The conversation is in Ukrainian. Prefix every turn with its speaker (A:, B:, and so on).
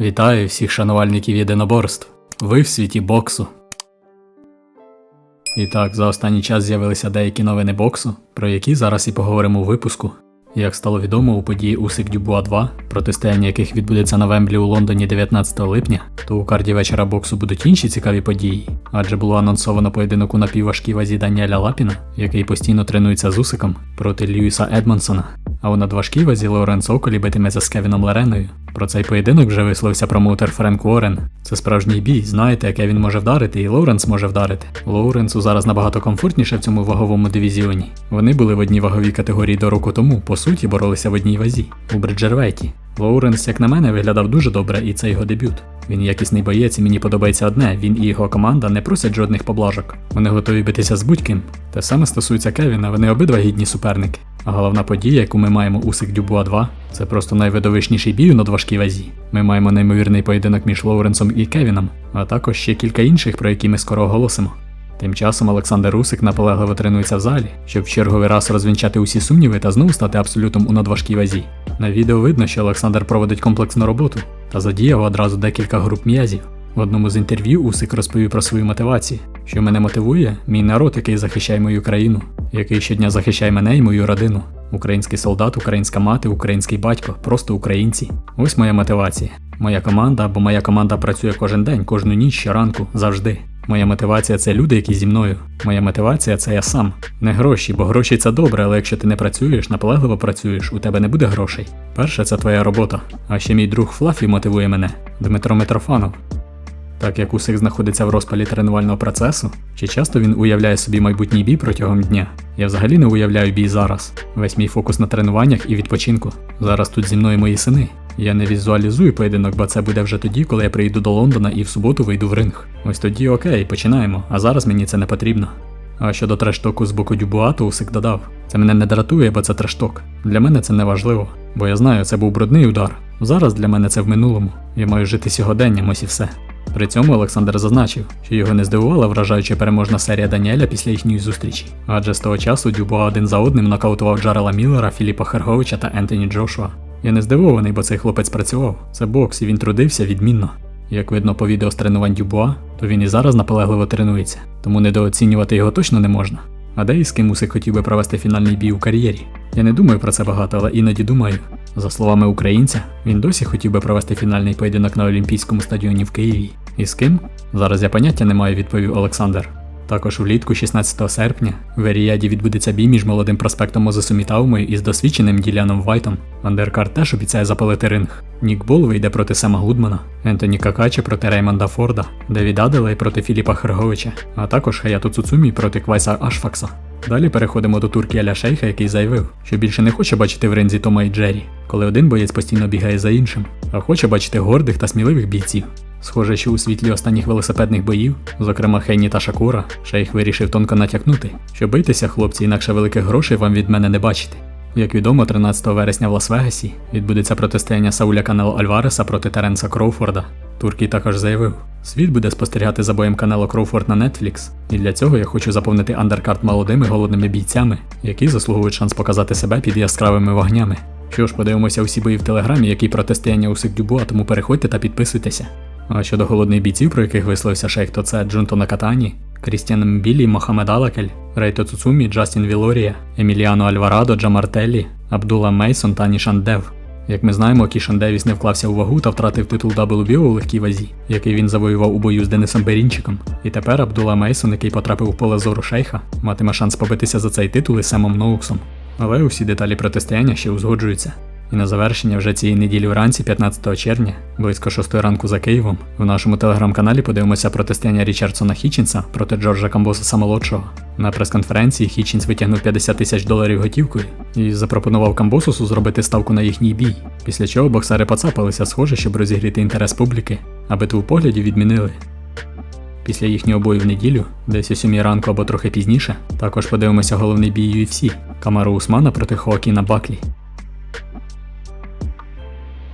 A: Вітаю всіх шанувальників єдиноборств. Ви в світі боксу. І так, за останній час з'явилися деякі новини боксу, про які зараз і поговоримо у випуску. Як стало відомо у події Усик Дюбуа 2, протистояння яких відбудеться на Вемблі у Лондоні 19 липня, то у карді вечора боксу будуть інші цікаві події, адже було анонсовано поєдинок у напівважкій вазі Даніеля Лапіна, який постійно тренується з Усиком проти Льюіса Едмонсона. А у надважкій вазі Лоуренс Околі битиметься з Кевіном Лареною. Про цей поєдинок вже висловився промоутер Френк Уоррен. Це справжній бій, знаєте, яке він може вдарити, і Лоуренс може вдарити. Лоуренсу зараз набагато комфортніше в цьому ваговому дивізіоні. Вони були в одній ваговій категорії до року тому, по суті, боролися в одній вазі у Бриджервейті. Лоуренс, як на мене, виглядав дуже добре, і це його дебют. Він якісний боєць, і мені подобається одне: він і його команда не просять жодних поблажок. Вони готові битися з будь-ким. Те саме стосується Кевіна, вони обидва гідні суперники. А головна подія, яку ми маємо у Сик Дюбуа 2, це просто найвидовищніший бій у надважкій вазі. Ми маємо неймовірний поєдинок між Лоуренсом і Кевіном, а також ще кілька інших, про які ми скоро оголосимо. Тим часом Олександр Русик наполегливо тренується в залі, щоб в черговий раз розвінчати усі сумніви та знову стати абсолютом у надважкій вазі. На відео видно, що Олександр проводить комплексну роботу та задіяв одразу декілька груп м'язів. В одному з інтерв'ю Усик розповів про свою мотивацію, що мене мотивує мій народ, який захищає мою країну, який щодня захищає мене і мою родину. Український солдат, українська мати, український батько, просто українці. Ось моя мотивація. Моя команда, бо моя команда працює кожен день, кожну ніч, щоранку, завжди. Моя мотивація це люди, які зі мною. Моя мотивація це я сам. Не гроші, бо гроші це добре, але якщо ти не працюєш, наполегливо працюєш, у тебе не буде грошей. Перше це твоя робота. А ще мій друг Флафі мотивує мене Дмитро Митрофанов. Так як Усик знаходиться в розпалі тренувального процесу, чи часто він уявляє собі майбутній бій протягом дня? Я взагалі не уявляю бій зараз. Весь мій фокус на тренуваннях і відпочинку. Зараз тут зі мною мої сини. Я не візуалізую поєдинок, бо це буде вже тоді, коли я приїду до Лондона і в суботу вийду в ринг. Ось тоді окей, починаємо, а зараз мені це не потрібно. А щодо трештоку з боку Дюбуа, то Усик додав. Це мене не дратує, бо це трешток. Для мене це не важливо, бо я знаю, це був брудний удар. Зараз для мене це в минулому. Я маю жити сьогоденням, ось і все. При цьому Олександр зазначив, що його не здивувала вражаюча переможна серія Даніеля після їхньої зустрічі, адже з того часу Дюбуа один за одним нокаутував Джарела Міллера, Філіпа Херговича та Ентоні Джошуа. Я не здивований, бо цей хлопець працював. Це бокс, і він трудився відмінно. Як видно по відео з тренувань Дюбуа, то він і зараз наполегливо тренується, тому недооцінювати його точно не можна. А де і з ким Усик хотів би провести фінальний бій у кар'єрі? Я не думаю про це багато, але іноді думаю. За словами українця, він досі хотів би провести фінальний поєдинок на Олімпійському стадіоні в Києві. І з ким? Зараз я поняття не маю, відповів Олександр. Також влітку, 16 серпня, в Еріаді відбудеться бій між молодим проспектом Мозесу Мітаумою і з досвідченим Діляном Вайтом. Вандеркар теж обіцяє запалити ринг. Нік Бол вийде проти Сема Гудмана, Ентоні Какачі проти Реймонда Форда, Девід Аделей проти Філіпа Херговича, а також Хаято Цуцумі проти Квайса Ашфакса. Далі переходимо до турки Аля Шейха, який заявив, що більше не хоче бачити в ринзі Тома і Джері, коли один боєць постійно бігає за іншим, а хоче бачити гордих та сміливих бійців. Схоже, що у світлі останніх велосипедних боїв, зокрема Хейні та Шакура, шейх вирішив тонко натякнути, що бийтеся, хлопці, інакше великих грошей вам від мене не бачити. Як відомо, 13 вересня в Лас-Вегасі відбудеться протистояння Сауля Канело Альвареса проти Теренса Кроуфорда. Туркій також заявив, світ буде спостерігати за боєм Канело Кроуфорд на Netflix, і для цього я хочу заповнити андеркарт молодими голодними бійцями, які заслуговують шанс показати себе під яскравими вогнями. Що ж, подивимося усі бої в телеграмі, які протистояння у Дюбуа, тому переходьте та підписуйтеся. А щодо голодних бійців, про яких висловився шейх, то це Джунто Накатані, Крістіан Мбілі, Мохамед Алакель, Рейто Цуцумі, Джастін Вілорія, Еміліано Альварадо, Джамартеллі, Абдула Мейсон та Нішан Дев. Як ми знаємо, Кішан Девіс не вклався у вагу та втратив титул WBO у легкій вазі, який він завоював у бою з Денисом Берінчиком. І тепер Абдула Мейсон, який потрапив у поле зору шейха, матиме шанс побитися за цей титул із Семом Ноуксом. Але усі деталі протистояння ще узгоджуються. І на завершення вже цієї неділі вранці, 15 червня, близько 6 ранку за Києвом, в нашому телеграм-каналі подивимося протистояння Річардсона Хічінса проти Джорджа Камбоса молодшого. На прес-конференції Хічінс витягнув 50 тисяч доларів готівкою і запропонував Камбосусу зробити ставку на їхній бій, після чого боксери поцапалися схоже, щоб розігріти інтерес публіки, а битву поглядів відмінили. Після їхнього бою в неділю, десь о 7 ранку або трохи пізніше, також подивимося головний бій UFC Камару Усмана проти Хоакіна Баклі.